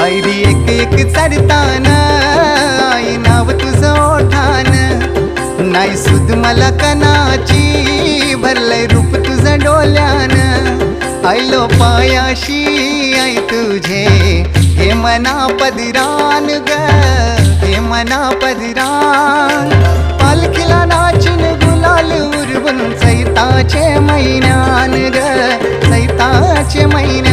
पायरी एक एक चढतान. आई नाव तुझं ओठान. नाही सुद मला कनाची भरलंय रूप तुझं डोल्यान. आयलो पायाशी आई तुझे हे मना पदरान ग हे मना पदरान. पालखीला नाचिन गुलाल उरवून सैताचे मैनान ग सैताचे मैना